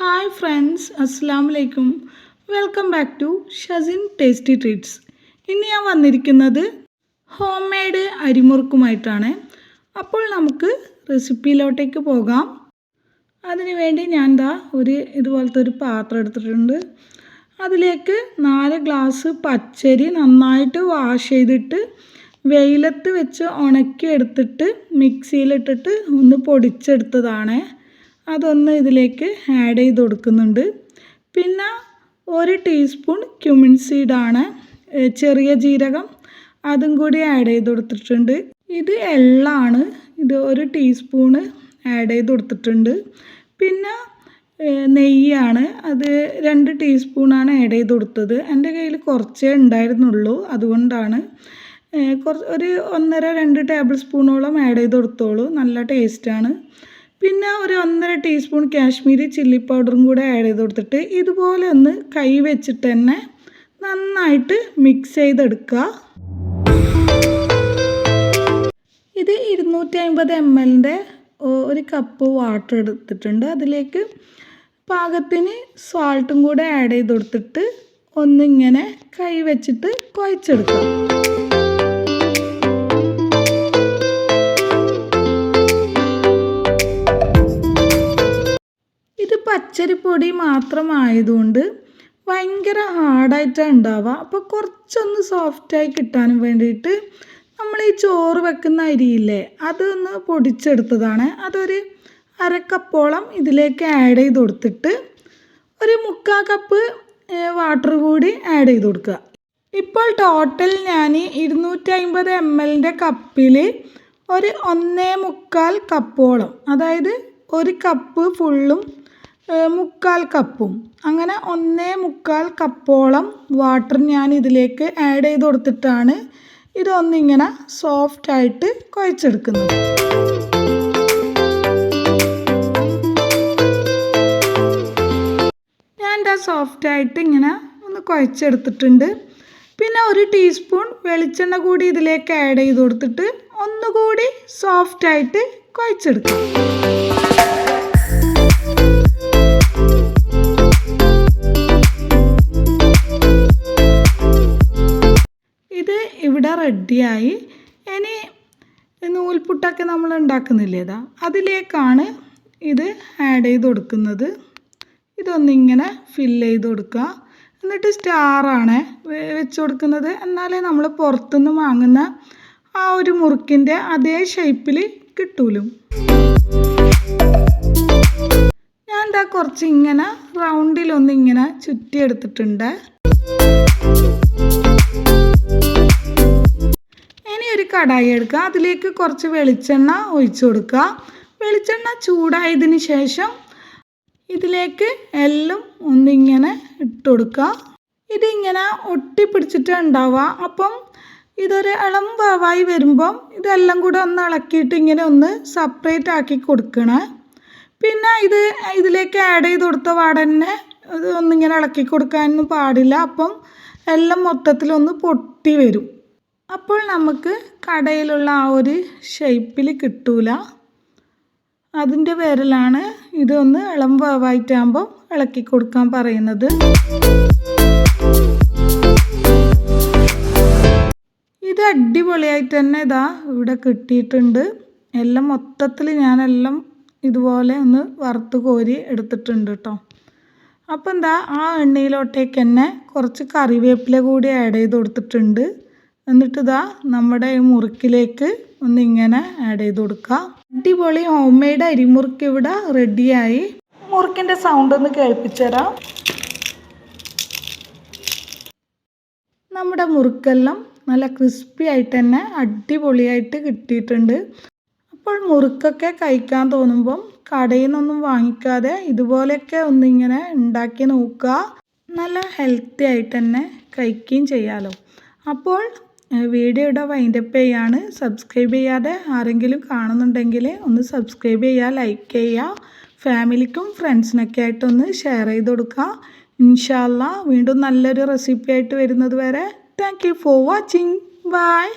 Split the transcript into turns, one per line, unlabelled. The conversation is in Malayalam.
ഹായ് ഫ്രണ്ട്സ് അസ്സാം വലൈക്കും welcome back to Shazin tasty treats ഇന്ന് ഞാൻ വന്നിരിക്കുന്നത് ഹോം മെയ്ഡ് അരിമുറുക്കുമായിട്ടാണ്. അപ്പോൾ നമുക്ക് റെസിപ്പിയിലോട്ടേക്ക് പോകാം. അതിനു വേണ്ടി ഞാൻ ദാ ഒരു ഇതുപോലത്തെ ഒരു പാത്രം എടുത്തിട്ടുണ്ട്. അതിലേക്ക് നാല് ഗ്ലാസ് പച്ചരി നന്നായിട്ട് വാഷ് ചെയ്തിട്ട് വെയിലത്ത് വെച്ച് ഉണക്കി എടുത്തിട്ട് മിക്സിയിലിട്ടിട്ട് ഒന്ന് പൊടിച്ചെടുത്തതാണ്. അതൊന്ന് ഇതിലേക്ക് ആഡ് ചെയ്ത് കൊടുക്കുന്നുണ്ട്. പിന്നെ ഒരു ടീസ്പൂൺ ക്യുമിൻ സീഡാണ് ചെറിയ ജീരകം അതും കൂടി ആഡ് ചെയ്ത് കൊടുത്തിട്ടുണ്ട്. ഇത് എള്ളാണ് ഇത് ഒരു ടീസ്പൂണ് ആഡ് ചെയ്ത് കൊടുത്തിട്ടുണ്ട്. പിന്നെ നെയ്യാണ് അത് രണ്ട് ടീസ്പൂണാണ് ആഡ് ചെയ്ത് കൊടുത്തത്. എന്റെ കയ്യിൽ കുറച്ചേ ഉണ്ടായിരുന്നുള്ളൂ അതുകൊണ്ടാണ്. കുറച്ച് ഒരു ഒന്നര രണ്ട് ടേബിൾ സ്പൂണോളം ആഡ് ചെയ്ത് കൊടുത്തോളൂ നല്ല ടേസ്റ്റാണ് പിന്നെ ഒരു ഒന്നര ടീസ്പൂൺ കാശ്മീരി ചില്ലി പൗഡറും കൂടെ ആഡ് ചെയ്ത് കൊടുത്തിട്ട് ഇതുപോലെ ഒന്ന് കൈ വെച്ചിട്ട് തന്നെ നന്നായിട്ട് മിക്സ് ചെയ്തെടുക്കുക. ഇത് ഇരുന്നൂറ്റി അമ്പത് എം എല്ലിന്റെ ഒരു കപ്പ് വാട്ടർ എടുത്തിട്ടുണ്ട്. അതിലേക്ക് പാകത്തിന് സാൾട്ടും കൂടെ ആഡ് ചെയ്ത് കൊടുത്തിട്ട് ഒന്നിങ്ങനെ കൈ വെച്ചിട്ട് കുഴച്ചെടുക്കാം പച്ചരിപ്പൊടി മാത്രമായതുകൊണ്ട് ഭയങ്കര ഹാർഡായിട്ടാണ് ഉണ്ടാവുക. അപ്പോൾ കുറച്ചൊന്ന് സോഫ്റ്റായി കിട്ടാനും വേണ്ടിയിട്ട് നമ്മൾ ഈ ചോറ് വെക്കുന്ന അരിയില്ലേ അതൊന്ന് പൊടിച്ചെടുത്തതാണ്. അതൊരു അരക്കപ്പോളം ഇതിലേക്ക് ആഡ് ചെയ്ത് കൊടുത്തിട്ട് ഒരു മുക്കാൽ കപ്പ് വാട്ടർ കൂടി ആഡ് ചെയ്ത് കൊടുക്കുക. ഇപ്പോൾ ടോട്ടൽ ഞാൻ ഇരുന്നൂറ്റി അമ്പത് എം എല്ലിന്റെ കപ്പിൽ ഒരു ഒന്നേ മുക്കാൽ കപ്പോളം അതായത് ഒരു കപ്പ് ഫുള്ളും മുക്കാൽ കപ്പും. അങ്ങനെ ഒന്നേ മുക്കാൽ കപ്പോളം വാട്ടർ ഞാൻ ഇതിലേക്ക് ആഡ് ചെയ്ത് കൊടുത്തിട്ടാണ് ഇതൊന്നിങ്ങനെ സോഫ്റ്റായിട്ട് കുഴച്ചെടുക്കുന്നത്. ഞാൻ എന്താ സോഫ്റ്റായിട്ട് ഇങ്ങനെ ഒന്ന് കുഴച്ചെടുത്തിട്ടുണ്ട്. പിന്നെ ഒരു ടീസ്പൂൺ വെളിച്ചെണ്ണ കൂടി ഇതിലേക്ക് ആഡ് ചെയ്ത് കൊടുത്തിട്ട് ഒന്നുകൂടി സോഫ്റ്റ് ആയിട്ട് കുഴച്ചെടുക്കാം. ഇവിടെ റെഡിയായി. ഇനി നൂൽപുട്ടൊക്കെ നമ്മൾ ഉണ്ടാക്കുന്നില്ലേ ഇതാ? അതിലേക്കാണ് ഇത് ആഡ് ചെയ്ത് കൊടുക്കുന്നത്. ഇതൊന്നിങ്ങനെ ഫില്ല് ചെയ്ത് കൊടുക്കുക. എന്നിട്ട് സ്റ്റാറാണ് വെച്ച് കൊടുക്കുന്നത്. എന്നാലേ നമ്മൾ പുറത്തുനിന്ന് വാങ്ങുന്ന ആ ഒരു മുറുക്കിന്റെ അതേ ഷേപ്പിൽ കിട്ടൂലും. ഞാൻ എന്താ കുറച്ച് ഇങ്ങനെ റൗണ്ടിലൊന്നിങ്ങനെ ചുറ്റിയെടുത്തിട്ടുണ്ട്. ഇനി കടായി എടുക്കുക. അതിലേക്ക് കുറച്ച് വെളിച്ചെണ്ണ ഒഴിച്ചു കൊടുക്കുക. വെളിച്ചെണ്ണ ചൂടായതിന് ശേഷം ഇതിലേക്ക് എല്ലാം ഒന്നിങ്ങനെ ഇട്ട് കൊടുക്കുക. ഇതിങ്ങനെ ഒട്ടിപ്പിടിച്ചിട്ട് ഉണ്ടാവുക. അപ്പം ഇതൊരു ഇളം വേവായി വരുമ്പം ഇതെല്ലാം കൂടെ ഒന്ന് ഇളക്കിയിട്ട് ഇങ്ങനെ ഒന്ന് സെപ്പറേറ്റ് ആക്കി കൊടുക്കണേ. പിന്നെ ഇത് ഇതിലേക്ക് ആഡ് ചെയ്ത് കൊടുത്ത പാടന്നെ ഇത് ഒന്നിങ്ങനെ ഇളക്കി കൊടുക്കാനൊന്നും പാടില്ല. അപ്പം എല്ലാം മൊത്തത്തിലൊന്ന് പൊട്ടി വരും. അപ്പോൾ നമുക്ക് കടയിലുള്ള ആ ഒരു ഷേപ്പിൽ കിട്ടൂല. അതിന്റെ പേരിലാണ് ഇതൊന്ന് ഇളം വേവായിട്ടാകുമ്പോൾ ഇളക്കി കൊടുക്കാൻ പറയുന്നത്. ഇത് അടിപൊളിയായിട്ട് തന്നെ ഇതാ ഇവിടെ കിട്ടിയിട്ടുണ്ട്. എല്ലാം മൊത്തത്തിൽ ഞാനെല്ലാം ഇതുപോലെ ഒന്ന് വറുത്ത് കോരി എടുത്തിട്ടുണ്ട് കേട്ടോ അപ്പോൾ എന്താ ആ എണ്ണയിലോട്ടേക്ക് തന്നെ കുറച്ച് കറിവേപ്പില കൂടി ആഡ് ചെയ്ത് കൊടുത്തിട്ടുണ്ട്. എന്നിട്ട് ഇതാ നമ്മുടെ ഈ മുറുക്കിലേക്ക് ഒന്നിങ്ങനെ ആഡ് ചെയ്ത് കൊടുക്കാം. അടിപൊളി ഹോം മെയ്ഡ് അരിമുറുക്ക് ഇവിടെ റെഡിയായി മുറുക്കിന്റെ സൗണ്ട് ഒന്ന് കേൾപ്പിച്ചു തരാം നമ്മുടെ മുറുക്കെല്ലാം നല്ല ക്രിസ്പി ആയിട്ട് തന്നെ അടിപൊളിയായിട്ട് കിട്ടിയിട്ടുണ്ട്. അപ്പോൾ മുറുക്കൊക്കെ കഴിക്കാൻ തോന്നുമ്പം കടയിൽ നിന്നൊന്നും വാങ്ങിക്കാതെ ഇതുപോലെയൊക്കെ ഒന്നിങ്ങനെ ഉണ്ടാക്കി നോക്കുക. നല്ല ഹെൽത്തി ആയിട്ട് തന്നെ കഴിക്കുകയും ചെയ്യാമല്ലോ അപ്പോൾ വീഡിയോ ഇടാൻ വൈൻഡപ്പ് ചെയ്യാണ്. സബ്സ്ക്രൈബ് ചെയ്യാതെ ആരെങ്കിലും കാണുന്നുണ്ടെങ്കിൽ ഒന്ന് സബ്സ്ക്രൈബ് ചെയ്യുക ലൈക്ക് ചെയ്യുക. ഫാമിലിക്കും ഫ്രണ്ട്സിനൊക്കെ ആയിട്ടൊന്ന് ഷെയർ ചെയ്ത് കൊടുക്കുക. ഇൻഷാല്ല വീണ്ടും നല്ലൊരു റെസിപ്പി ആയിട്ട് വരുന്നത് വരെ. Thank you for watching bye